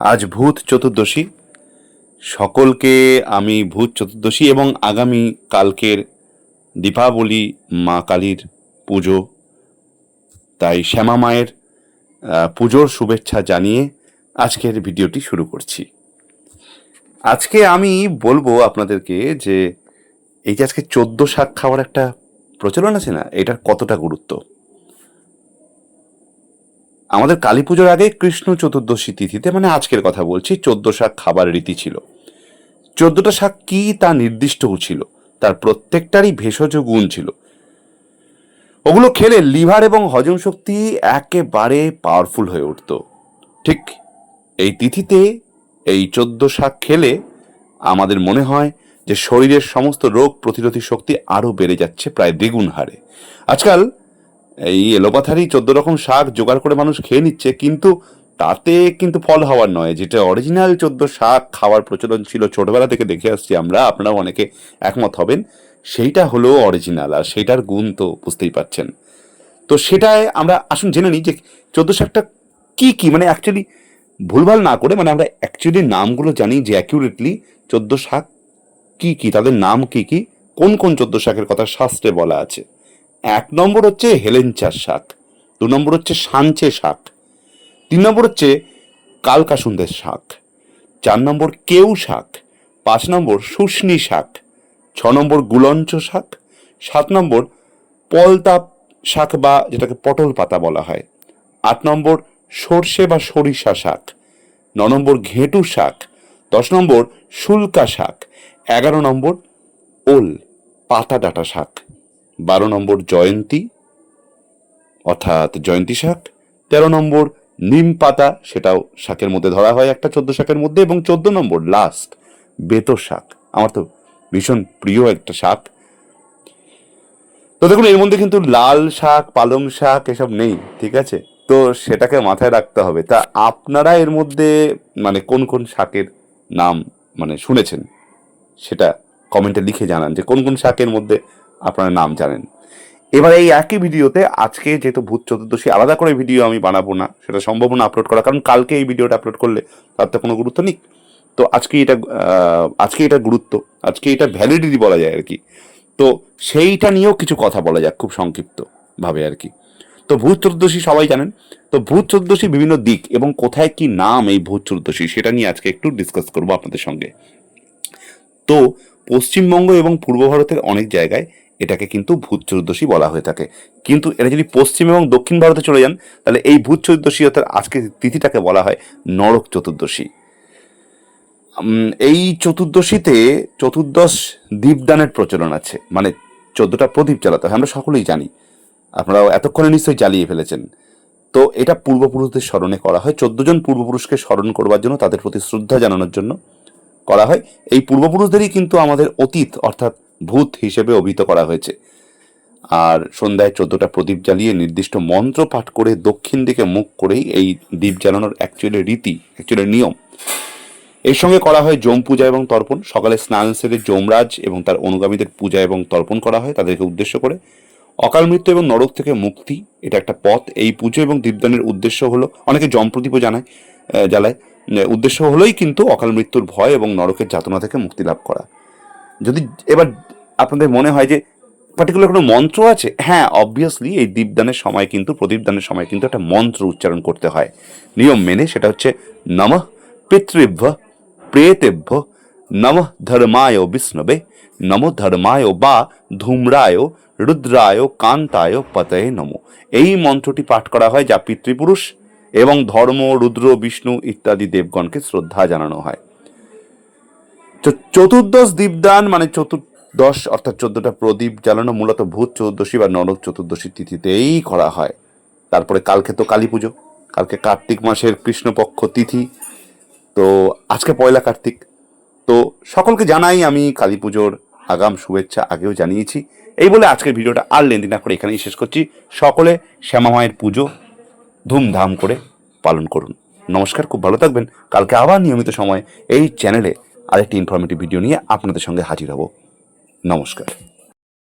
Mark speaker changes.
Speaker 1: আজ ভূত চতুর্দশী। সকলকে আমি ভূত চতুর্দশী এবং আগামী কালকের দীপাবলি, মা কালীর পুজো, তাই শ্যামা মায়ের পুজোর শুভেচ্ছা জানিয়ে আজকের ভিডিওটি শুরু করছি। আজকে আমি বলব আপনাদেরকে যে, এই যে আজকে চোদ্দ শাক খাওয়ার একটা প্রচলন আছে না, এটার কতটা গুরুত্ব? আমাদের কালী পুজোর আগে কৃষ্ণ চতুর্দশী তিথিতে মানে আজকের কথা বলছি, চোদ্দ শাক খাবার রীতি ছিল। চোদ্দটা শাক কি তা নির্দিষ্ট ছিল, তার প্রত্যেকটারই ভেষজ গুণ ছিল। ওগুলো খেলে লিভার এবং হজম শক্তি একেবারে পাওয়ারফুল হয়ে উঠত। ঠিক এই তিথিতে এই চোদ্দ শাক খেলে আমাদের মনে হয় যে শরীরের সমস্ত রোগ প্রতিরোধী শক্তি আরও বেড়ে যাচ্ছে, প্রায় দ্বিগুণ হারে। আজকাল এই এলোপাথারি চোদ্দ রকম শাক জোগাড় করে মানুষ খেয়ে নিচ্ছে, কিন্তু তাতে কিন্তু ফল হওয়ার নয়। যেটা অরিজিনাল চোদ্দ শাক খাওয়ার প্রচলন ছিল, ছোটবেলা থেকে দেখে আসছি আমরা আপনারা অনেকে একমত হবেন, সেইটা হলো অরিজিনাল আর সেটার গুণ তো বুঝতেই পারছেন। তো সেটায় আমরা আসুন জেনে নিই যে চোদ্দ শাকটা কি কি মানে অ্যাকচুয়ালি ভুলভাল না করে মানে আমরা অ্যাকচুয়ালি নামগুলো জানি যে অ্যাকিউরেটলি চোদ্দ শাক কি কি, তাদের নাম কি কি, কোন কোন চোদ্দ শাকের কথা শাস্ত্রে বলা আছে। এক নম্বর হচ্ছে হেলেঞ্চার শাক, দু নম্বর হচ্ছে সাঞ্চে শাক, তিন নম্বর হচ্ছে কালকাসুন্দের শাক, চার নম্বর কেউ শাক, পাঁচ নম্বর শুষ্নি শাক, ছ নম্বর গুলঞ্চ শাক, সাত নম্বর পলতাপ শাক বা যেটাকে পটল পাতা বলা হয়, আট নম্বর সর্ষে বা সরিষা শাক, ন নম্বর ঘেঁটু শাক, দশ নম্বর শুল্কা শাক, এগারো নম্বর ওল পাতা ডাঁটা শাক। বারো নম্বর জয়ন্তী, অর্থাৎ জয়ন্তী শাক। তেরো নম্বর নিম পাতা, সেটাও শাকের মধ্যে ধরা হয় একটা চোদ্দ শাকের মধ্যে, এবং চোদ্দ নম্বর লাস্ট বেতর শাক। আমার তো ভীষণ প্রিয় একটা শাক। তো দেখুন, এর মধ্যে কিন্তু লাল শাক, পালং শাক, এসব নেই, ঠিক আছে? তো সেটাকে মাথায় রাখতে হবে। তা আপনারা এর মধ্যে মানে কোন কোন শাকের নাম মানে শুনেছেন? সেটা কমেন্টে লিখে জানান যে কোন কোন শাকের মধ্যে আপনারা নাম জানেন। এবার এই একই ভিডিওতে আজকে যেহেতু ভূত চতুর্দশী, আলাদা করে ভিডিও আমি বানাবো না, সেটা সম্ভব না আপলোড করা, কারণ কালকে এই ভিডিওটা আপলোড করলে তার তো কোনো গুরুত্ব নেই। তো আজকে এটা আজকে এটা গুরুত্ব, আজকে এটা ভ্যালিডিটি বলা যায় আর কি। তো সেইটা নিয়েও কিছু কথা বলা যাক খুব সংক্ষিপ্ত ভাবে আর কি। তো ভূত চতুর্দশী সবাই জানেন, তো ভূত চতুর্দশী বিভিন্ন দিক এবং কোথায় কি নাম এই ভূত চতুর্দশী, সেটা নিয়ে আজকে একটু ডিসকাস করব আপনাদের সঙ্গে। তো পশ্চিমবঙ্গ এবং পূর্ব ভারতের অনেক জায়গায় এটাকে কিন্তু ভূত চতুর্দশী বলা হয়ে থাকে। কিন্তু এটা যদি পশ্চিম এবং দক্ষিণ ভারতে চলে যান, তাহলে এই ভূত চতুর্দশী অর্থাৎ আজকে তিথিটাকে বলা হয় নরক চতুর্দশী। এই চতুর্দশীতে চতুর্দশ দীপদানের প্রচলন আছে। মানে চোদ্দটা প্রদীপ জ্বালাতে হয়, আমরা সকলেই জানি। আপনারা এতক্ষণে নিশ্চয়ই জ্বালিয়ে ফেলেছেন। তো এটা পূর্বপুরুষদের স্মরণে করা হয়। চোদ্দ জন পূর্বপুরুষকে স্মরণ করবার জন্য তাদের প্রতি শ্রদ্ধা জানানোর জন্য করা হয়। এই পূর্বপুরুষদেরই কিন্তু আমাদের অতীত, অর্থাৎ ভূত হিসেবে অভিহিত করা হয়েছে। আর সন্ধ্যায় চোদ্দটা প্রদীপ জ্বালিয়ে নির্দিষ্ট মন্ত্র পাঠ করে দক্ষিণ দিকে মুখ করেই এই দ্বীপ জ্বালানোর অ্যাকচুয়ালি রীতি অ্যাকচুয়ালি নিয়ম। এর সঙ্গে করা হয় যম পূজা এবং তর্পণ। সকালে স্নান সেরে যমরাজ এবং তার অনুগামীদের পূজা এবং তর্পণ করা হয় তাদেরকে উদ্দেশ্য করে। অকাল মৃত্যু এবং নরক থেকে মুক্তি, এটা একটা পথ। এই পুজো এবং দীপদানের উদ্দেশ্য হলো, অনেকে যম প্রদীপও জানায় জ্বালায়। উদ্দেশ্য হলোই কিন্তু অকাল মৃত্যুর ভয় এবং নরকের যাতনা থেকে মুক্তি লাভ করা। যদি এবার আপনাদের মনে হয় যে পার্টিকুলার কোনো মন্ত্র আছে? হ্যাঁ অবভিয়াসলি এই দীপদানের সময় কিন্তু, প্রদীপদানের সময় কিন্তু একটা মন্ত্র উচ্চারণ করতে হয়। নিয়ম মেনে সেটা হচ্ছে নমঃ পিতৃভ্য প্রেতেভ্য নমঃ ধর্মায় বিষ্ণবে নমো ধর্মায় বা ধূম্রায় রুদ্রায় কান্তায় পতয়ে নমো। এই মন্ত্রটি পাঠ করা হয় যা পিতৃপুরুষ এবং ধর্ম, রুদ্র, বিষ্ণু ইত্যাদি দেবগণকে শ্রদ্ধা জানানো হয়। চতুর্দশ দীপদান মানে চতুর্দশ অর্থাৎ চোদ্দটা প্রদীপ জ্বালানো মূলত ভূত চতুর্দশী বা নরক চতুর্দশী তিথিতেই করা হয়। তারপরে কালকে তো কালী পুজো, কালকে কার্তিক মাসের কৃষ্ণপক্ষ তিথি। তো আজকে পয়লা কার্তিক। তো সকলকে জানাই আমি কালী পুজোর আগাম শুভেচ্ছা, আগেও জানিয়েছি। এই বলে আজকের ভিডিওটা আর লেন্দি না করে এখানেই শেষ করছি। সকলে শ্যামা মায়ের পুজো ধুমধাম করে পালন করুন। নমস্কার, খুব ভালো থাকবেন। কালকে আবার নিয়মিত সময় এই চ্যানেলে আরেকটি ইনফরমেটিভ ভিডিও নিয়ে আপনাদের সঙ্গে হাজির হব। নমস্কার।